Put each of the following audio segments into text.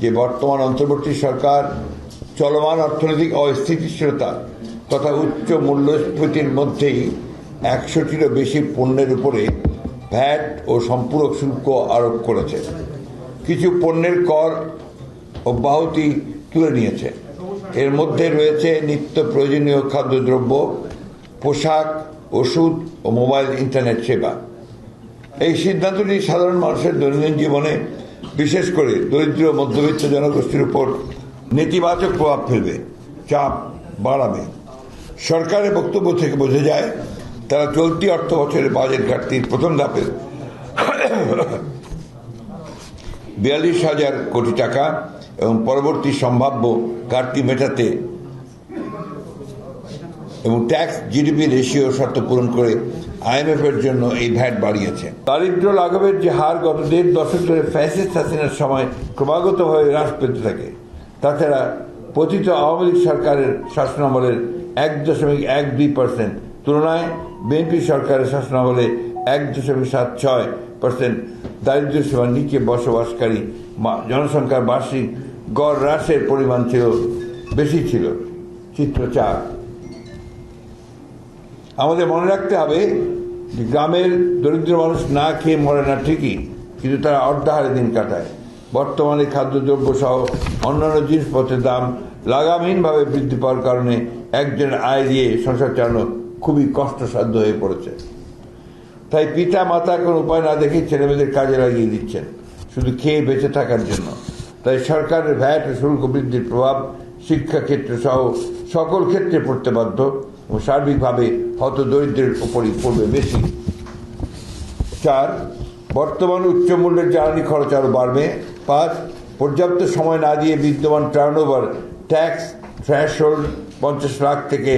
যে বর্তমান অন্তর্বর্তী সরকার চলমান অর্থনৈতিক অস্থিতিশীলতা তথা উচ্চ মূল্যস্ফীতির মধ্যেই একশোটিরও বেশি পণ্যের উপরে ভ্যাট ও সম্পূরক শুল্ক আরোপ করেছে। কিছু পণ্যের কর অব্যাহতি তুলে নিয়েছে। এর মধ্যে রয়েছে নিত্য প্রয়োজনীয় খাদ্যদ্রব্য, পোশাক, ওষুধ ও মোবাইল ইন্টারনেট সেবা। এই সিদ্ধান্তটি সাধারণ মানুষের দৈনন্দিন জীবনে বিশেষ করে দরিদ্র, মধ্যবিত্ত জনগোষ্ঠীর উপর নেতিবাচক প্রভাব ফেলবে, চাপ বাড়াবে। সরকারের বক্তব্য থেকে বোঝা যায়, তারা চলতি অর্থ বছরের বাজেট ঘাটতির প্রথম ধাপে বিয়াল্লিশ হাজার কোটি টাকা এবং পরবর্তী সম্ভাব্য ঘাটতি মেটাতে এবং ট্যাক্স জিডিপি রেশিও শর্ত পূরণ করে আইএমএফ এর জন্য এই ভ্যাট বাড়িয়েছে। দারিদ্র লাঘবের যে হার গত দেড় দশক ধরে ফ্যাসিস্ট হাসিনার সময় ক্রমাগতভাবে হ্রাস পেতে থাকে, তাছাড়া পতিত আওয়ামী লীগ সরকারের শাসনামলের এক দশমিক এক দুই পার্সেন্ট তুলনায় বিএনপি সরকারের শাসনামলে এক দশমিক সাত ছয় পার্সেন্ট দারিদ্র সীমার নিচে বসবাসকারী জনসংখ্যার বার্ষিক গড় হ্রাসের পরিমাণ ছিল, বেশি ছিল, চিত্র চার। আমাদের মনে রাখতে হবে যে গ্রামের দরিদ্র মানুষ না খেয়ে মরে না ঠিকই, কিন্তু তারা অর্ধাহারে দিন কাটায়। বর্তমানে খাদ্যদ্রব্য সহ অন্যান্য জিনিসপত্রের দাম লাগামহীনভাবে বৃদ্ধি পাওয়ার কারণে একজনের আয় দিয়ে সংসার চালানো খুবই কষ্টসাধ্য হয়ে পড়েছে। তাই পিতা মাতা কোনো উপায় না দেখে ছেলেমেয়েদের কাজে লাগিয়ে দিচ্ছেন, শুধু খেয়ে বেঁচে থাকার জন্য। তাই সরকারের ভ্যাট শুল্ক বৃদ্ধির প্রভাব শিক্ষাক্ষেত্র সহ সকল ক্ষেত্রে পড়তে বাধ্য। ও সার্বিকভাবে হত দরিদ্রের উপরই পড়বে বেশি। চার, বর্তমান উচ্চ মূল্যের জ্বালানি খরচ আরও বাড়বে। পাঁচ, পর্যাপ্ত সময় না দিয়ে বিদ্যমান টার্নওভার ট্যাক্স থ্র্যাশহোল্ড পঞ্চাশ লাখ থেকে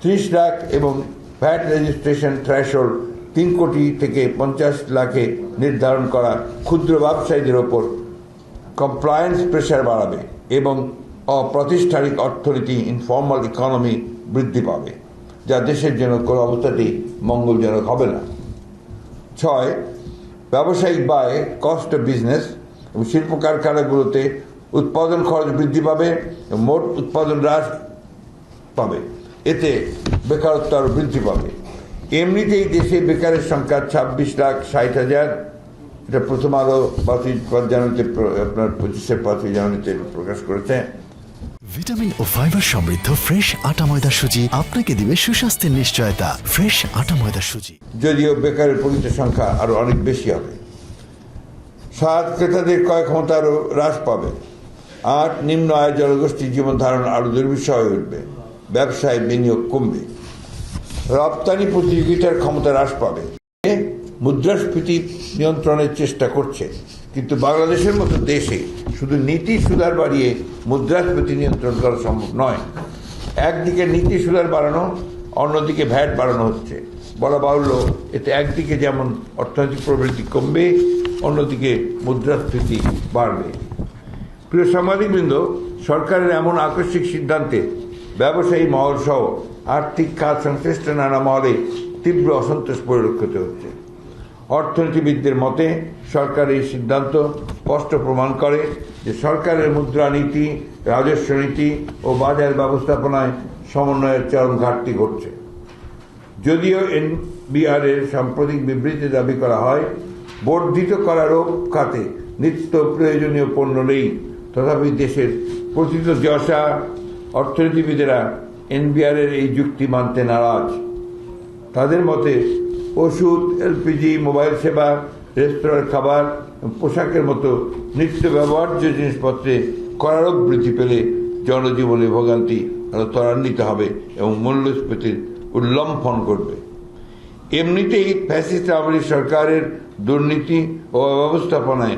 ত্রিশ লাখ এবং ভ্যাট রেজিস্ট্রেশন থ্র্যাশহোল্ড তিন কোটি থেকে পঞ্চাশ লাখে নির্ধারণ করা ক্ষুদ্র ব্যবসায়ীদের ওপর কমপ্লায়েন্স প্রেশার বাড়াবে এবং অপ্রাতিষ্ঠানিক অর্থনীতি ইনফর্মাল ইকোনমি বৃদ্ধি পাবে, যা দেশের জন্য কোনো অবস্থাতেই মঙ্গলজনক হবে না। ছয়, ব্যবসায়িক ব্যয় কস্ট অফ বিজনেস এবং শিল্প কারখানাগুলোতে উৎপাদন খরচ বৃদ্ধি পাবে মোট উৎপাদন হ্রাস পাবে। এতে বেকারত্ব আরও বৃদ্ধি পাবে। এমনিতেই দেশে বেকারের সংখ্যা ছাব্বিশ লাখ ষাট হাজার। এটা প্রথম আলো পাঁচই জানুয়ারিতে আপনার পঁচিশে পাঁচই জানুয়ারিতে প্রকাশ করেছে। ভিটামিন ও ফাইবার সমৃদ্ধ ফ্রেশ আটা ময়দা সুজি আপনাকে দিবে সুস্বাস্থ্যের নিশ্চয়তা। ফ্রেশ আটা ময়দা সুজি। যদিও বেকারের প্রকৃত সংখ্যা আরও অনেক বেশি হবে। সাত ক্রেতাদের ক্রয় ক্ষমতা আরও হ্রাস পাবে। আট নিম্ন আয় জনগোষ্ঠীর জীবন ধারণ আরও দুর্বিষহ হয়ে উঠবে। ব্যবসায় বিনিয়োগ কমবে। রপ্তানি প্রতিযোগিতার ক্ষমতা হ্রাস পাবে। মুদ্রাস্ফীতি নিয়ন্ত্রণের চেষ্টা করছে। কিন্তু বাংলাদেশের মতো দেশে শুধু নীতি সুধার বাড়িয়ে মুদ্রাস্ফীতি নিয়ন্ত্রণ করা সম্ভব নয়। একদিকে নীতি সুধার বাড়ানো, অন্যদিকে ভ্যাট বাড়ানো হচ্ছে। বলা বাহুল্য, এতে একদিকে যেমন অর্থনৈতিক প্রবৃদ্ধি কমবে, অন্যদিকে মুদ্রাস্ফীতি বাড়বে। প্রিয় সাংবাদিকবৃন্দ, সরকারের এমন আকস্মিক সিদ্ধান্তে ব্যবসায়ী মহল সহ আর্থিক কাজ সংশ্লিষ্ট নানা মহলে তীব্র অসন্তোষ পরিলক্ষিত হচ্ছে। অর্থনীতিবিদদের মতে সরকারের এই সিদ্ধান্ত স্পষ্ট প্রমাণ করে যে সরকারের মুদ্রানীতি রাজস্ব নীতি ও বাজার ব্যবস্থাপনায় সমন্বয়ের চরম ঘাটতি ঘটছে। যদিও এনবিআর এর সাম্প্রতিক বিবৃতি দাবি করা হয়, বর্ধিত করারও খাতে নিত্য প্রয়োজনীয় পণ্য নেই। তথাপি দেশের প্রথিত যশা অর্থনীতিবিদেরা এনবিআর এর এই যুক্তি মানতে নারাজ। তাদের মতে ওষুধ, এলপিজি, মোবাইল সেবা, রেস্তোরাঁর খাবার, পোশাকের মতো নিত্য ব্যবহার্য জিনিসপত্রে করারক বৃদ্ধি পেলে জনজীবনে ভোগান্তি আরও ত্বরান্বিত হবে এবং মূল্যস্ফীতির উল্লম্ফন করবে এমনিতেই ফ্যাসিস্ট আওয়ামী সরকারের দুর্নীতি ও ব্যবস্থাপনায়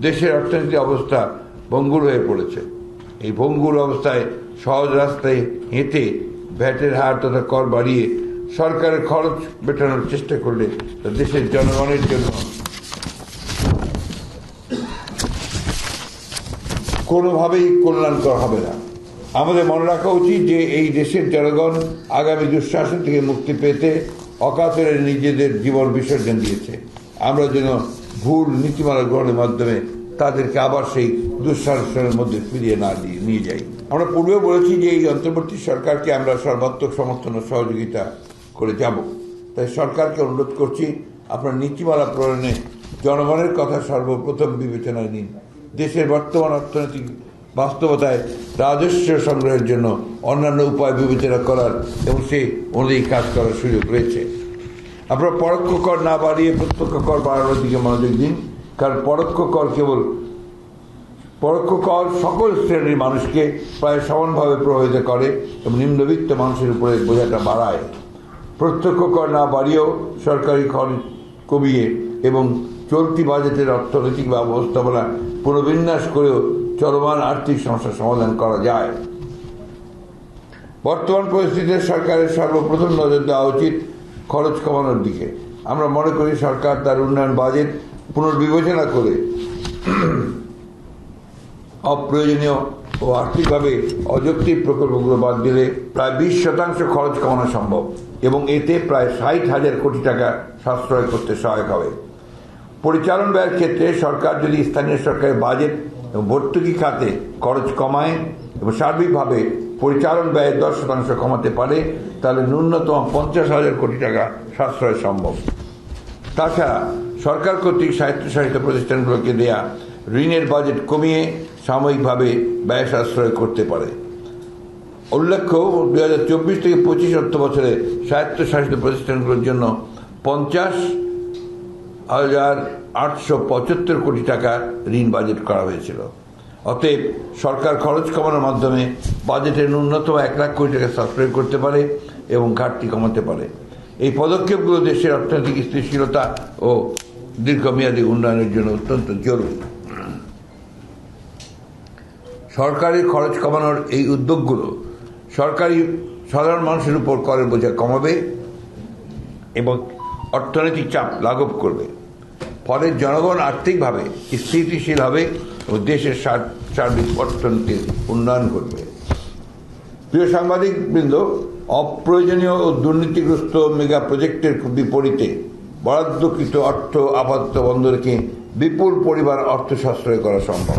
দেশের অর্থনৈতিক অবস্থা ভঙ্গুর হয়ে পড়েছে। এই ভঙ্গুর অবস্থায় সহজ রাস্তায় হেঁটে ভ্যাটের হার তথা কর বাড়িয়ে সরকারের খরচ মেটানোর চেষ্টা করলে দেশের জনগণের জন্য কোনোভাবেই কল্যাণকর হবে না। আমাদের মনে রাখা উচিত যে এই দেশের জনগণ আগামী দুঃশাসন থেকে মুক্তি পেতে অকাতরে নিজেদের জীবন বিসর্জন দিয়েছে। আমরা যেন ভুল নীতিমালা গ্রহণের মাধ্যমে তাদেরকে আবার সেই দুঃশাসনের মধ্যে ফিরিয়ে না দিয়ে নিয়ে যাই। আমরা পূর্বে বলেছি যে এই অন্তর্বর্তী সরকারকে আমরা সর্বাত্মক সমর্থন ও সহযোগিতা করে যাব। তাই সরকারকে অনুরোধ করছি, আপনার নীতিমালা প্রণয়নে জনগণের কথা সর্বপ্রথম বিবেচনায় নিন। দেশের বর্তমান অর্থনৈতিক বাস্তবতায় রাজস্ব সংগ্রহের জন্য অন্যান্য উপায় বিবেচনা করার এবং সেই অনুযায়ী কাজ করার সুযোগ রয়েছে। আপনারা পরোক্ষ কর না বাড়িয়ে প্রত্যক্ষ কর বাড়ানোর দিকে মনোযোগ দিন, কারণ পরোক্ষ কর কেবল, পরোক্ষ কর সকল শ্রেণির মানুষকে প্রায় সমানভাবে প্রভাবিত করে এবং নিম্নবিত্ত মানুষের উপরে বোঝাটা বাড়ায়। প্রত্যক্ষ কর না বাড়িয়েও সরকারি খরচ কমিয়ে এবং চলতি বাজেটের অর্থনৈতিক ব্যবস্থাপনা পুনর্বিন্যাস করেও চলমান আর্থিক সমস্যার সমাধান করা যায়। বর্তমান পরিস্থিতিতে সরকারের সর্বপ্রথম নজর দেওয়া উচিত খরচ কমানোর দিকে। আমরা মনে করি সরকার তার উন্নয়ন বাজেট পুনর্বিবেচনা করে অপ্রয়োজনীয় ও আর্থিকভাবে অযৌক্তিক প্রকল্পগুলো বাদ দিলে প্রায় বিশ শতাংশ খরচ কমানো সম্ভব। এবং এতে প্রায় ষাট হাজার কোটি টাকা সাশ্রয় করতে সহায়ক হবে। পরিচালন ব্যয়ের ক্ষেত্রে সরকার যদি স্থানীয় সরকারের বাজেট এবং ভর্তুকি খাতে খরচ কমায় এবং সার্বিকভাবে পরিচালন ব্যয়ের দশ শতাংশ কমাতে পারে, তাহলে ন্যূনতম পঞ্চাশ হাজার কোটি টাকা সাশ্রয় সম্ভব। তাছাড়া সরকার কর্তৃক স্বায়ত্তশাসিত প্রতিষ্ঠানগুলোকে দেয়া ঋণের বাজেট কমিয়ে সাময়িকভাবে ব্যয় সাশ্রয় করতে পারে। উল্লেখ্য, দুই হাজার চব্বিশ থেকে পঁচিশ অর্থ বছরে স্বায়ত্তশাসিত প্রতিষ্ঠানগুলোর জন্য পঞ্চাশ হাজার আটশো পঁচাত্তর কোটি টাকা ঋণ বাজেট করা হয়েছিল। অতএব সরকার খরচ কমানোর মাধ্যমে বাজেটের ন্যূনতম এক লাখ কোটি টাকা সাশ্রয় করতে পারে এবং ঘাটতি কমাতে পারে। এই পদক্ষেপগুলো দেশের অর্থনৈতিক স্থিতিশীলতা ও দীর্ঘমেয়াদী উন্নয়নের জন্য অত্যন্ত জরুরি। সরকারি খরচ কমানোর এই উদ্যোগগুলো সরকারি সাধারণ মানুষের উপর করের বোঝা কমাবে এবং অর্থনৈতিক চাপ লাঘব করবে। ফলে জনগণ আর্থিকভাবে স্থিতিশীল হবে ও দেশের সার্বিক অর্থনীতির উন্নয়ন করবে প্রিয় সাংবাদিক বৃন্দ অপ্রয়োজনীয় ও দুর্নীতিগ্রস্ত মেগা প্রজেক্টের বিপরীতে বরাদ্দকৃত অর্থ আপাতত বন্ধ রেখে বিপুল পরিবার অর্থ সাশ্রয় করা সম্ভব।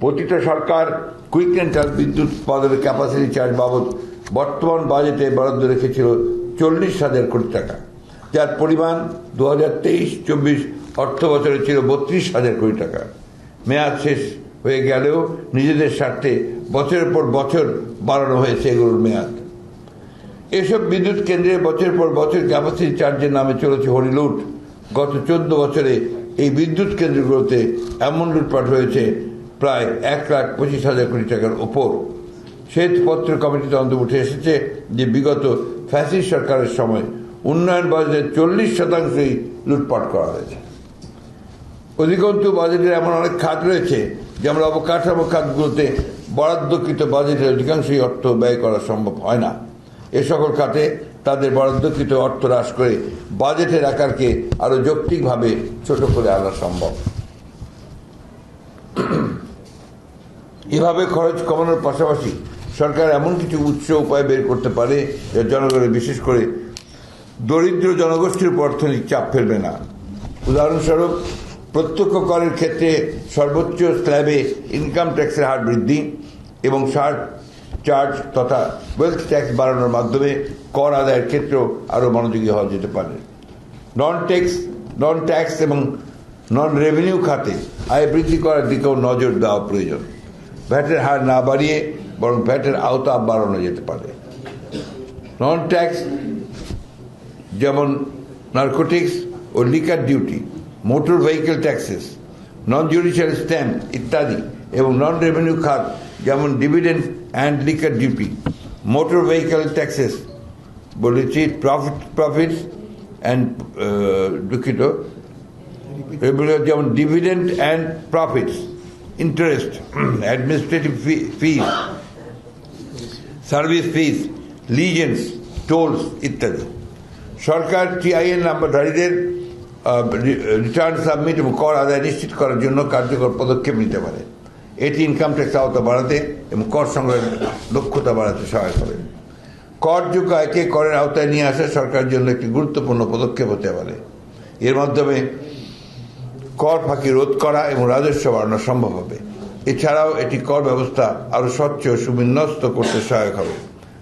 প্রতিটা সরকার কুইক রেন্টাল বিদ্যুৎ উৎপাদনের ক্যাপাসিটি চার্জ বাবদ বর্তমান বাজেটে বরাদ্দ রেখেছিল চল্লিশ হাজার কোটি টাকা, যার পরিমাণ দু হাজার তেইশ, চব্বিশ অর্থ বছরে ছিল বত্রিশ হাজার কোটি টাকা। মেয়াদ শেষ হয়ে গেলেও নিজেদের স্বার্থে বছরের পর বছর বাড়ানো হয়েছে এগুলোর মেয়াদ। এসব বিদ্যুৎ কেন্দ্রে বছর পর বছর ক্যাপাসিটি চার্জের নামে চলেছে হরিলুট। গত চোদ্দ বছরে এই বিদ্যুৎ কেন্দ্রগুলোতে এমন লুটপাট হয়েছে প্রায় এক লাখ পঁচিশ হাজার কোটি টাকার ওপর শ্বেতপত্র কমিটিতে অন্ত উঠে এসেছে যে বিগত ফ্যাসিস সরকারের সময় উন্নয়ন বাজেটের চল্লিশ শতাংশই লুটপাট করা হয়েছে। অধিকন্তু বাজেটের এমন অনেক খাত রয়েছে যেমন অবকাঠামো খাতগুলোতে বরাদ্দকৃত বাজেটের অধিকাংশই অর্থ ব্যয় করা সম্ভব হয় না। এ সকল খাতে তাদের বরাদ্দকৃত অর্থ হ্রাস করে বাজেটের আকারকে আরও যৌক্তিকভাবে ছোট করে আনা সম্ভব। এভাবে খরচ কমানোর পাশাপাশি সরকার এমন কিছু উৎস উপায় বের করতে পারে যা জনগণের বিশেষ করে দরিদ্র জনগোষ্ঠীর উপর অর্থনৈতিক চাপ ফেলবে না। উদাহরণস্বরূপ, প্রত্যক্ষ করের ক্ষেত্রে সর্বোচ্চ স্ল্যাবে ইনকাম ট্যাক্সের হার বৃদ্ধি এবং সার চার্জ তথা ওয়েলথ ট্যাক্স বাড়ানোর মাধ্যমে কর আদায়ের ক্ষেত্রেও আরও মনোযোগী হওয়া যেতে পারে। নন ট্যাক্স নন ট্যাক্স এবং নন রেভিনিউ খাতে আয় বৃদ্ধি করার দিকেও নজর দেওয়া প্রয়োজন। ভ্যাটের হার না বাড়িয়ে বরং ভ্যাটের আওতা বাড়ানো যেতে পারে। নন ট্যাক্স যেমন নার্কোটিক্স ও liquor duty motor vehicle taxes non judicial stamp ইত্যাদি এবং নন রেভিনিউ খাত, যেমন dividend and liquor duty motor vehicle taxes বলেছি প্রফিট প্রফিটস অ্যান্ড দুঃখিত যেমন dividend and profits interest administrative fees service fees licence tolls ইত্যাদি সরকার TIN নাম্বারধারীদের রিটার্ন সাবমিট এবং কর আদায় নিশ্চিত করার জন্য কার্যকর পদক্ষেপ নিতে পারে। এটি ইনকাম ট্যাক্স আওতা বাড়াতে এবং কর সংগ্রহের দক্ষতা বাড়াতে সহায়ক হবে করযোগ্য আয়কে করের আওতায় নিয়ে আসা সরকারের জন্য একটি গুরুত্বপূর্ণ পদক্ষেপ হতে পারে। এর মাধ্যমে কর ফাঁকি রোধ করা এবং রাজস্ব বাড়ানো সম্ভব হবে। এছাড়াও এটি কর ব্যবস্থা আরও স্বচ্ছ ও সুবিন্যস্ত করতে সহায়ক হবে।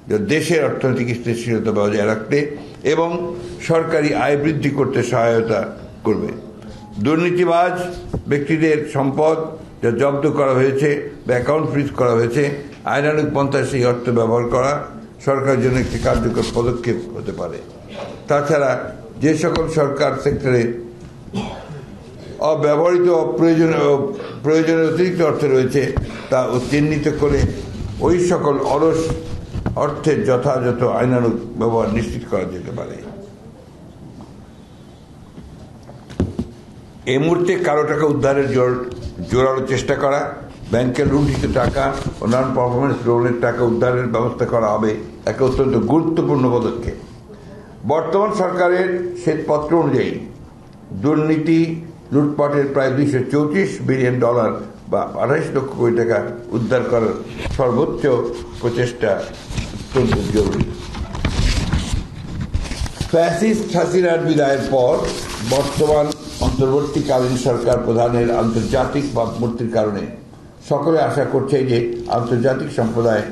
যা দেশের অর্থনৈতিক স্থিতিশীলতা বজায় রাখতে এবং সরকারি আয় বৃদ্ধি করতে সহায়তা করবে। দুর্নীতিবাজ ব্যক্তিদের সম্পদ যা জব্দ করা হয়েছে বা অ্যাকাউন্ট ফ্রিজ করা হয়েছে আইনানুক পন্থায় সেই অর্থ ব্যবহার করা সরকারের জন্য একটি কার্যকর পদক্ষেপ হতে পারে। তাছাড়া যে সকল সরকার সেক্টরে অব্যবহৃত অপ্রয়োজনীয় প্রয়োজনের অতিরিক্ত অর্থ রয়েছে তা চিহ্নিত করে ওই সকল অলস অর্থের যথাযথ আইনানুগ ব্যবহার নিশ্চিত করা যেতে পারে। এই মুহূর্তে কারও টাকা উদ্ধারের জোর, জোরালো চেষ্টা করা, ব্যাংকের লুণ্ঠিত টাকা ও নন পারফরমেন্স লোনের টাকা উদ্ধারের ব্যবস্থা করা হবে একটা অত্যন্ত গুরুত্বপূর্ণ পদক্ষেপ। বর্তমান সরকারের শ্বেতপত্র অনুযায়ী দুর্নীতি লুটপাটের প্রায় দুইশো চৌত্রিশ বিলিয়ন ডলার বা আঠাইশ লক্ষ কোটি টাকা উদ্ধার করার সর্বোচ্চ প্রচেষ্টা অত্যন্ত জরুরি। ফ্যাসিস্ট হাসিনার বিদায়ের পর বর্তমান অন্তর্বর্তীকালীন সরকার প্রধানের আন্তর্জাতিক ভাবমূর্তির কারণে সকলে আশা করছে যে আন্তর্জাতিক সম্প্রদায়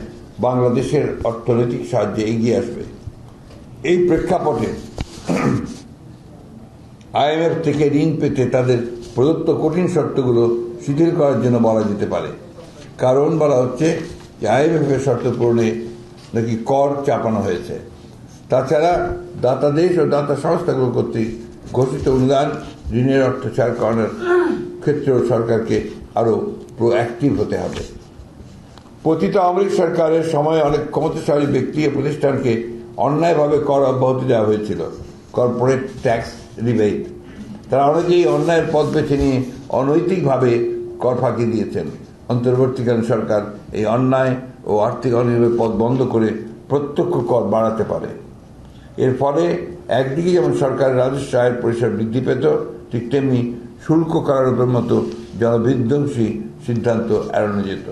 বাংলাদেশের অর্থনৈতিক সাহায্যে এগিয়ে আসবে। এই প্রেক্ষাপটে আইএমএফ থেকে ঋণ পেতে তাদের প্রদত্ত কঠিন শর্তগুলো শিথিল করার জন্য বলা যেতে পারে। কারণ বলা হচ্ছে যে আইএমএফ এর শর্ত পূরণে নাকি কর চাপানো হয়েছে। তাছাড়া দাতা দেশ ও দাতা সংস্থাগুলো কর্তৃক ঘোষিত অনুদান, ঋণের অর্থ ছাড় করানোর ক্ষেত্রেও সরকারকে আরও প্রোঅ্যাক্টিভ হতে হবে। পতিত আওয়ামী সরকারের সময় অনেক ক্ষমতাশালী ব্যক্তি ও প্রতিষ্ঠানকে অন্যায়ভাবে কর অব্যাহতি দেওয়া হয়েছিল। কর্পোরেট ট্যাক্স রিবেট তারা অনেকেই অন্যায়ের পথ বেছে নিয়ে অনৈতিকভাবে কর ফাঁকি দিয়েছেন। অন্তর্বর্তীকালীন সরকার এই অন্যায় ও আর্থিক অনিয়মের পথ বন্ধ করে প্রত্যক্ষ কর বাড়াতে পারে। এর ফলে একদিকে যেমন সরকারের রাজস্ব আয়ের পরিসর বৃদ্ধি পেত, ঠিক তেমনি শুল্ক কারারোপের মতো জনবিধ্বংসী সিদ্ধান্ত এড়ানো যেত।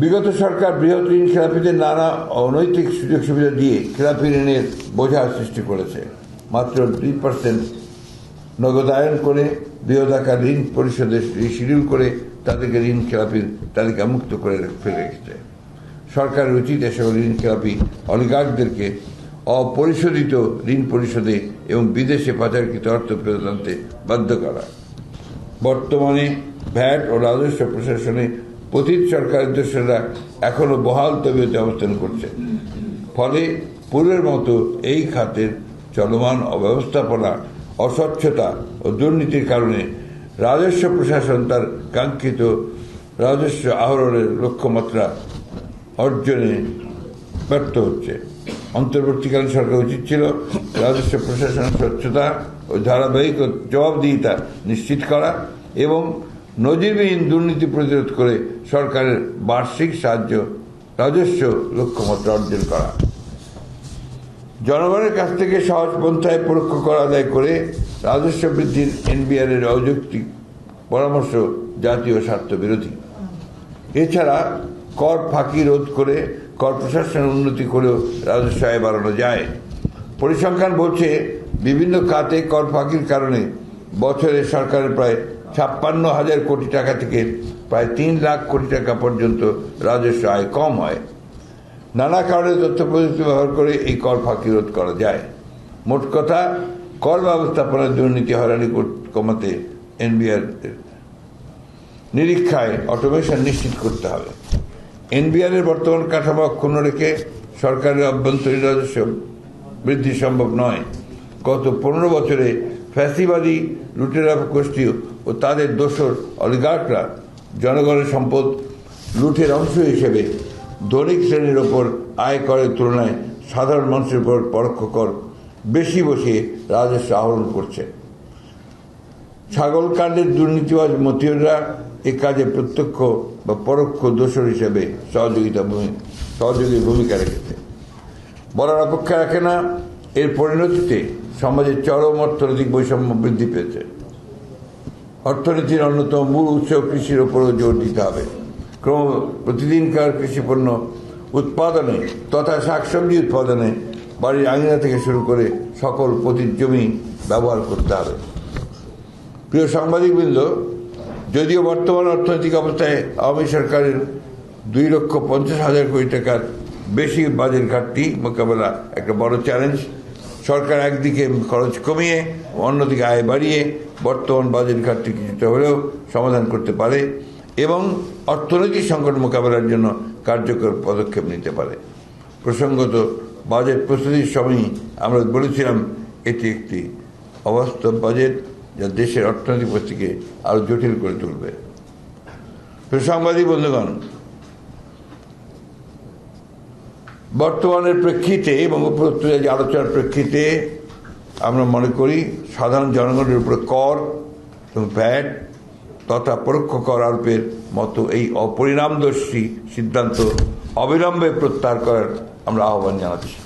বিগত সরকার বৃহৎ ঋণ খেলাপিদের নানা অনৈতিক সুযোগ সুবিধা দিয়ে খেলাপি ঋণের বোঝা সৃষ্টি করেছে। মাত্র দুই পার্সেন্ট নগদায়ন করে বৃহদাকার ঋণ পরিশোধের শিডিউল করে তাদেরকে ঋণ খেলাপির তালিকা মুক্ত করে ফেলে রেখেছে। সরকারের উচিত এসব ঋণ খেলাপি অলিগার্কদেরকে অপরিশোধিত ঋণ পরিশোধে এবং বিদেশে পাচারকৃত অর্থ ফেরত আনতে বাধ্য করা। বর্তমানে ভ্যাট ও রাজস্ব প্রশাসনে পতিত সরকারের দোষরা এখনও বহাল তবিয়তে অবস্থান করছে। ফলে পূর্বের মতো এই খাতের চলমান অব্যবস্থাপনা, অস্বচ্ছতা ও দুর্নীতির কারণে রাজস্ব প্রশাসন তার কাঙ্ক্ষিত রাজস্ব আহরণের লক্ষ্যমাত্রা অর্জনে ব্যর্থ হচ্ছে। অন্তর্বর্তীকালীন সরকার উচিত ছিল রাজস্ব প্রশাসন স্বচ্ছতা ও ধারাবাহিক জবাবদিহিতা নিশ্চিত করা এবং নজিরবিহীন দুর্নীতি প্রতিরোধ করে সরকারের বার্ষিক সাহায্য, রাজস্ব লক্ষ্যমাত্রা অর্জন করা। জনগণের কাছ থেকে সহজ পন্থায় পরোক্ষ কর আদায় করে রাজস্ব বৃদ্ধির এনবিআর এর অযৌক্তিক পরামর্শ জাতীয় স্বার্থ বিরোধী। এছাড়া কর ফাঁকি রোধ করে কর প্রশাসনের উন্নতি করেও রাজস্ব আয় বাড়ানো যায়। পরিসংখ্যান বলছে, বিভিন্ন খাতে কর ফাঁকির কারণে বছরে সরকারের প্রায় ছাপ্পান্ন হাজার কোটি টাকা থেকে প্রায় তিন লাখ কোটি টাকা পর্যন্ত রাজস্ব আয় কম হয়। নানা কারণে তথ্য প্রযুক্তি ব্যবহার করে এই কর ফাঁকি রোধ করা যায়। মোট কথা কর ব্যবস্থাপনার দুর্নীতি, হয়রানি কমাতে এনবিআর নিরীক্ষায় অটোমেশন নিশ্চিত করতে হবে। এনবিআর এর বর্তমান কাঠামো অক্ষুণ্ণ রেখে সরকারের অভ্যন্তরীণ রাজস্ব বৃদ্ধি সম্ভব নয়। গত পনেরো বছরে ফ্যাসিবাদী লুটেরা গোষ্ঠী ও তাদের দোসর অলিগার্করা জনগণের সম্পদ লুটের অংশ হিসেবে ধনিক শ্রেণির ওপর আয় করের তুলনায় সাধারণ মানুষের উপর পরোক্ষ কর বেশি বসিয়ে রাজস্ব আহরণ করছে। ছাগল কাণ্ডের দুর্নীতিবাজ মতিয়ররা এ কাজে প্রত্যক্ষ বা পরোক্ষ দোষর হিসেবে সহযোগিতা সহযোগী ভূমিকা রেখেছে। বলার অপেক্ষা রাখে না, এর পরিণতিতে সমাজের চরম অর্থনৈতিক বৈষম্য বৃদ্ধি পেয়েছে। অর্থনীতির অন্যতম মূল উৎস কৃষির উপরও জোর দিতে হবে। ক্রম প্রতিদিনকার কৃষিপণ্য উৎপাদনে তথা শাকসবজি উৎপাদনে বাড়ির আঙিনা থেকে শুরু করে সকল পতির জমি ব্যবহার করতে হবে। প্রিয় সাংবাদিকবৃন্দ, যদিও বর্তমান অর্থনৈতিক অবস্থায় আওয়ামী সরকারের দুই লক্ষ পঞ্চাশ হাজার কোটি টাকার বেশি বাজেট ঘাটতি মোকাবেলা একটা বড় চ্যালেঞ্জ। সরকার একদিকে খরচ কমিয়ে, অন্যদিকে আয় বাড়িয়ে বর্তমান বাজেট ঘাটতি কিছুটা হলেও সমাধান করতে পারে। এবং অর্থনৈতিক সংকট মোকাবেলার জন্য কার্যকর পদক্ষেপ নিতে পারে। প্রসঙ্গত, বাজেট প্রস্তুতির সময়ই আমরা বলেছিলাম, এটি একটি অবাস্তব বাজেট যা দেশের অর্থনৈতিক পরিস্থিতিকে আরও জটিল করে তুলবে। সাংবাদিক বন্ধুগণ, বর্তমানের প্রেক্ষিতে এবং যে আলোচনার প্রেক্ষিতে আমরা মনে করি, সাধারণ জনগণের উপরে কর এবং ভ্যাট তথা পরোক্ষ করার মতো এই অপরিণামদর্শী সিদ্ধান্ত অবিলম্বে প্রত্যাহার করার আমরা আহ্বান জানাচ্ছি।